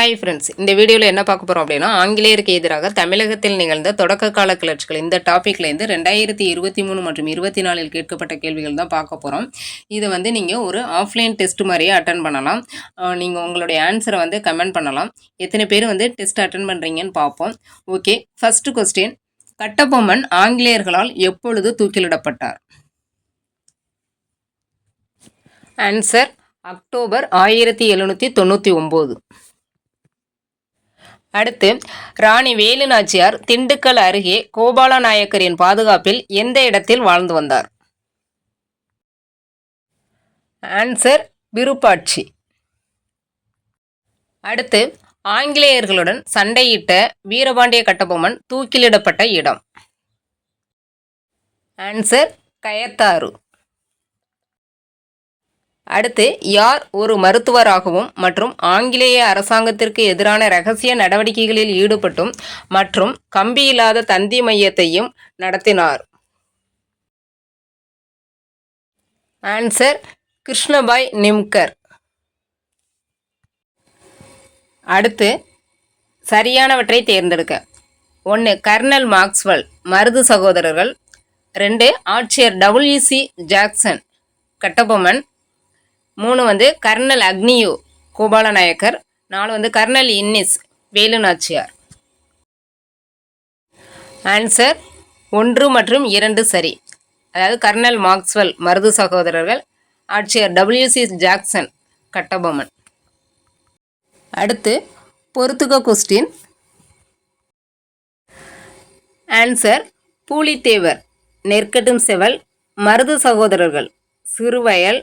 Hi friends இந்த வீடியோவில் என்ன பார்க்க போகிறோம் அப்படின்னா ஆங்கிலேயருக்கு எதிராக தமிழகத்தில் நிகழ்ந்த தொடக்க கால கிளர்ச்சிகள். இந்த டாப்பிக்லேருந்து ரெண்டாயிரத்தி இருபத்தி மூணு மற்றும் இருபத்தி நாலில் கேட்கப்பட்ட கேள்விகள் தான் பார்க்க போகிறோம் இது வந்து நீங்கள் ஒரு ஆஃப்லைன் டெஸ்ட் மாதிரியே அட்டன் பண்ணலாம். நீங்கள் உங்களுடைய ஆன்சரை வந்து கமெண்ட் பண்ணலாம். எத்தனை பேர் வந்து டெஸ்ட் அட்டன் பண்ணுறீங்கன்னு பார்ப்போம். ஓகே ஃபஸ்ட்டு கொஸ்டின் கட்டபொம்மன் ஆங்கிலேயர்களால் எப்பொழுது தூக்கிலிடப்பட்டார்? ஆன்சர் அக்டோபர் ஆயிரத்தி எழுநூற்றி தொண்ணூற்றி ஒம்பது. அடுத்து ராணி வேலு நாச்சியார் திண்டுக்கல் அருகே கோபால நாயக்கரின் பாதுகாப்பில் எந்த இடத்தில் வாழ்ந்து வந்தார்? ஆன்சர் விருப்பாட்சி. அடுத்து ஆங்கிலேயர்களுடன் சண்டையிட்ட வீரபாண்டிய கட்டபொம்மன் தூக்கிலிடப்பட்ட இடம். ஆன்சர் கயத்தாறு. அடுத்து யார் ஒரு மருத்துவராகவும் மற்றும் ஆங்கிலேய அரசாங்கத்திற்கு எதிரான ரகசிய நடவடிக்கைகளில் ஈடுபட்டும் மற்றும் கம்பியில்லாத தந்தி மையத்தையும் நடத்தினார். ஆன்சர் கிருஷ்ணபாய் நிம்கர். அடுத்து சரியானவற்றை தேர்ந்தெடுக்க. ஒன்று கர்னல் மார்க்ஸ்வெல் மருது சகோதரர்கள். ரெண்டு ஆட்சியர் டபிள்யூசி ஜாக்சன் கட்டபொம்மன். மூணு வந்து கர்னல் அக்னியு கோபாலநாயக்கர். நாலு வந்து கர்னல் இன்னிஸ் வேலுநாச்சியார். ஆன்சர் ஒன்று மற்றும் இரண்டு சரி. அதாவது கர்னல் மார்க்ஸ்வெல் மருது சகோதரர்கள். ஆட்சியர் டபிள்யூசி ஜாக்சன் கட்டபொம்மன். அடுத்து பொறுத்துக கொஸ்டின். ஆன்சர் பூலித்தேவர் நெற்கட்டும் செவல் மருது சகோதரர்கள் சிறுவயல்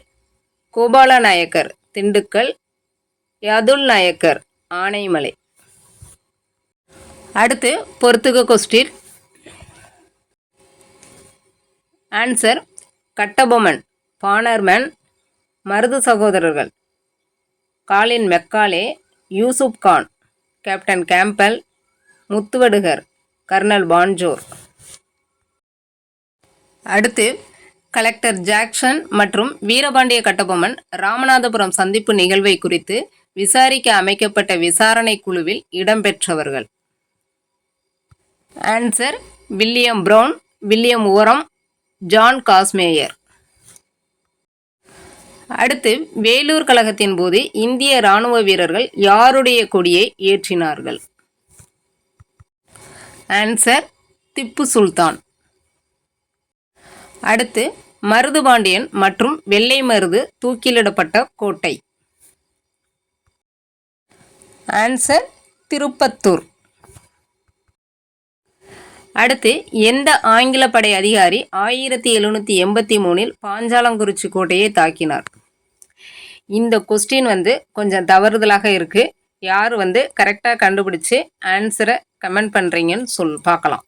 கோபால நாயக்கர் திண்டுக்கல் யதுல் நாயக்கர் ஆனைமலை. அடுத்து பொறுத்துக question. Answer Kattabomman Bannerman Marudhu சகோதரர்கள். Colin Macaulay Yusuf Khan captain Campbell Muthuvadugar colonel Banjor. அடுத்து கலெக்டர் ஜாக்சன் மற்றும் வீரபாண்டிய கட்டபொம்மன் ராமநாதபுரம் சந்திப்பு நிகழ்வை குறித்து விசாரிக்க அமைக்கப்பட்ட விசாரணை குழுவில் இடம்பெற்றவர்கள். Answer William Brown William Oram John Cassamajor. அடுத்து வேலூர் கழகத்தின் போது இந்திய ராணுவ வீரர்கள் யாருடைய கொடியை ஏற்றினார்கள்? ஆன்சர் திப்பு சுல்தான். அடுத்து மருதுபாண்டியன் மற்றும் வெள்ளை மருது தூக்கிலிடப்பட்ட கோட்டை. ஆன்சர் திருப்பத்தூர். அடுத்து எந்த ஆங்கில படை அதிகாரி ஆயிரத்தி எழுநூற்றி எண்பத்தி மூணில் பாஞ்சாலங்குறிச்சி கோட்டையை தாக்கினார்? இந்த கொஸ்டின் வந்து கொஞ்சம் தவறுதலாக இருக்குது யார் வந்து கரெக்டாக கண்டுபிடிச்சு ஆன்சரை கமெண்ட் பண்ணுறீங்கன்னு சொல் பார்க்கலாம்.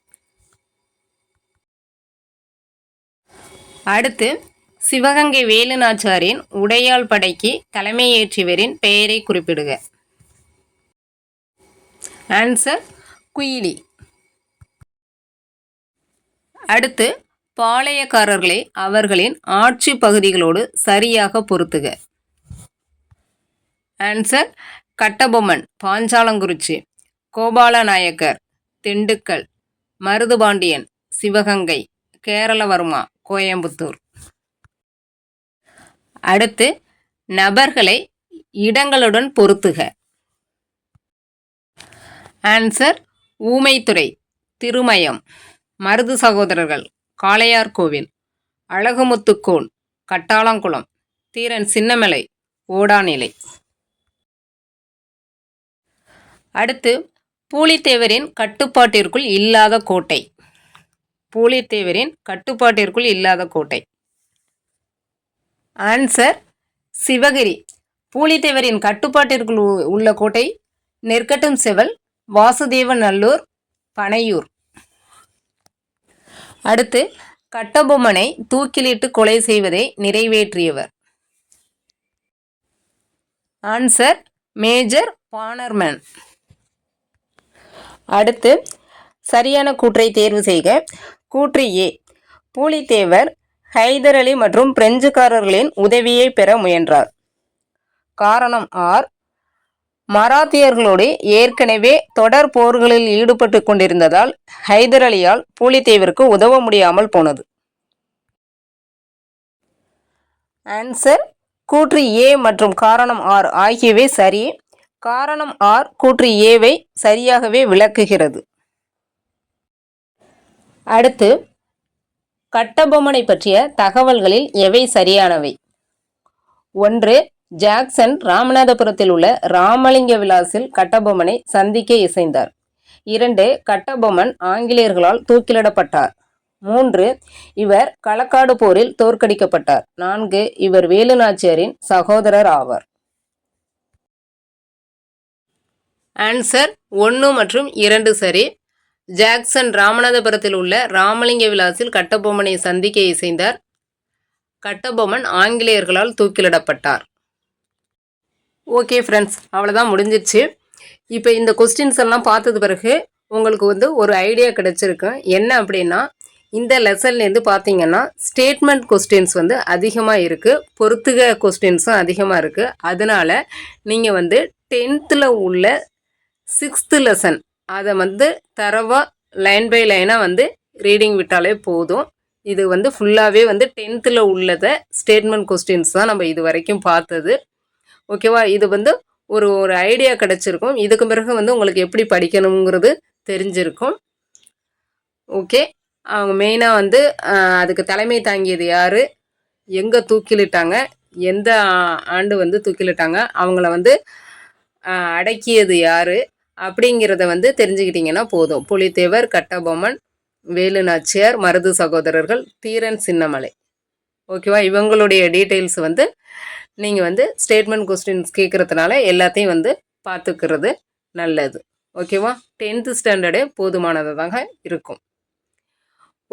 அடுத்து சிவகங்கை வேலுநாச்சாரின் உடையாள் படைக்கு தலைமையேற்றியவரின் பெயரை குறிப்பிடுக. ஆன்சர் குயிலி. அடுத்து பாளையக்காரர்களை அவர்களின் ஆட்சி பகுதிகளோடு சரியாக பொருத்துக. ஆன்சர் கட்டபொம்மன் பாஞ்சாலங்குறிச்சி கோபாலநாயக்கர் திண்டுக்கல் மருதுபாண்டியன் சிவகங்கை கேரளவர்மா கோயம்புத்தூர். அடுத்து நபர்களை இடங்களுடன் பொருத்துக. ஆன்சர் ஊமைத்துறை திருமயம் மருது சகோதரர்கள் காளையார் கோவில் அழகுமுத்துக்கோன் கட்டாளங்குளம் தீரன் சின்னமலை ஓடாநிலை. அடுத்து பூலித்தேவரின் கட்டுப்பாட்டிற்குள் இல்லாத கோட்டை. பூலித்தேவரின் கட்டுப்பாட்டிற்குள் இல்லாத கோட்டை. ஆன்சர் சிவகிரி. பூலித்தேவரின் கட்டுப்பாட்டிற்குள் உள்ள கோட்டை நெற்கட்டும் செவல் வாசுதேவநல்லூர் பனையூர். அடுத்து கட்டபொம்மனை தூக்கிலிட்டு கொலை செய்வதை நிறைவேற்றியவர். ஆன்சர் மேஜர் பானர்மேன் அடுத்து சரியான கூற்றை தேர்வு செய்க. கூற்று ஏ. பூலித்தேவர் ஹைதர் அலி மற்றும் பிரெஞ்சுக்காரர்களின் உதவியை பெற முயன்றார். காரணம் ஆர். மராத்தியர்களோடு ஏற்கனவே தொடர் போர்களில் ஈடுபட்டு கொண்டிருந்ததால் ஹைதர் அலியால் பூலித்தேவருக்கு உதவ முடியாமல் போனது. ஆன்சர் கூற்று ஏ மற்றும் காரணம் ஆர் ஆகியவை சரி. காரணம் ஆர் கூற்று ஏவை சரியாகவே விளக்குகிறது. அடுத்து கட்டபொம்மனை பற்றிய தகவல்களில் எவை சரியானவை? ஒன்று ஜாக்சன் ராமநாதபுரத்தில் உள்ள ராமலிங்க விலாசில் கட்டபொம்மனை சந்திக்க இசைந்தார். இரண்டு கட்டபொம்மன் ஆங்கிலேயர்களால் தூக்கிலிடப்பட்டார். மூன்று இவர் களக்காடு போரில் தோற்கடிக்கப்பட்டார். நான்கு இவர் வேலுநாச்சியாரின் சகோதரர் ஆவார். ஆன்சர் ஒன்று மற்றும் இரண்டு சரி. ஜாக்சன் ராமநாதபுரத்தில் உள்ள ராமலிங்க விலாசில் கட்டபொம்மனை சந்திக்க இசைந்தார். கட்டபொம்மன் ஆங்கிலேயர்களால் தூக்கிலிடப்பட்டார். ஓகே ஃப்ரெண்ட்ஸ் அவ்வளோதான் முடிஞ்சிருச்சு. இப்போ இந்த கொஸ்டின்ஸ் எல்லாம் பார்த்தது பிறகு உங்களுக்கு வந்து ஒரு ஐடியா கிடைச்சிருக்கு. என்ன அப்படின்னா இந்த லெசன்லேருந்து பார்த்தீங்கன்னா ஸ்டேட்மெண்ட் கொஸ்டின்ஸ் வந்து அதிகமாக இருக்குது பொறுத்துக கொஸ்டின்ஸும் அதிகமாக இருக்குது அதனால் நீங்கள் வந்து டென்த்தில் உள்ள சிக்ஸ்த்து லெசன் அதை வந்து தரவாக லைன் பை லைனாக வந்து ரீடிங் விட்டாலே போதும். இது வந்து ஃபுல்லாகவே வந்து டென்த்தில் உள்ளதை ஸ்டேட்மெண்ட் கொஸ்டின்ஸ் தான் நம்ம இது வரைக்கும் பார்த்தது. ஓகேவா இது வந்து ஒரு ஒரு ஐடியா கிடச்சிருக்கும். இதுக்கு பிறகு வந்து உங்களுக்கு எப்படி படிக்கணுங்கிறது தெரிஞ்சிருக்கும். ஓகே அவங்க மெயினாக வந்து அதுக்கு தலைமை தாங்கியது யார்? எங்கே தூக்கிலிட்டாங்க? எந்த ஆண்டு வந்து தூக்கிலிட்டாங்க? அவங்கள வந்து அடக்கியது யார்? அப்படிங்கிறத வந்து தெரிஞ்சுக்கிட்டிங்கன்னா போதும். புலித்தேவர் கட்டபொம்மன் வேலு நாச்சியார் மருது சகோதரர்கள் தீரன் சின்னமலை. ஓகேவா இவங்களுடைய டீட்டெயில்ஸ் வந்து நீங்கள் வந்து ஸ்டேட்மெண்ட் கொஸ்டின்ஸ் கேட்குறதுனால எல்லாத்தையும் வந்து பார்த்துக்கிறது நல்லது. ஓகேவா டென்த்து ஸ்டாண்டர்டே போதுமானதாக இருக்கும்.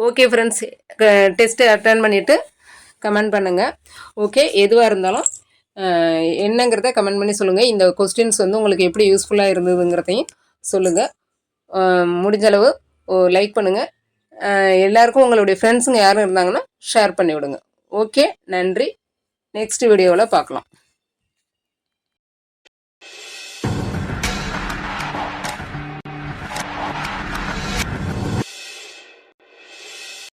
ஓகே ஃப்ரெண்ட்ஸ் டெஸ்ட்டு அட்டன் பண்ணிவிட்டு கமெண்ட் பண்ணுங்கள் ஓகே எதுவாக இருந்தாலும் என்னங்கிறத கமெண்ட் பண்ணி சொல்லுங்கள் இந்த கொஸ்டின்ஸ் வந்து உங்களுக்கு எப்படி யூஸ்ஃபுல்லாக இருந்ததுங்கிறதையும் சொல்லுங்கள் முடிஞ்சளவு லைக் பண்ணுங்கள் எல்லாருக்கும் உங்களுடைய ஃப்ரெண்ட்ஸுங்க யாரும் இருந்தாங்கன்னா ஷேர் பண்ணி விடுங்க ஓகே நன்றி நெக்ஸ்ட் வீடியோவில் பார்க்கலாம்.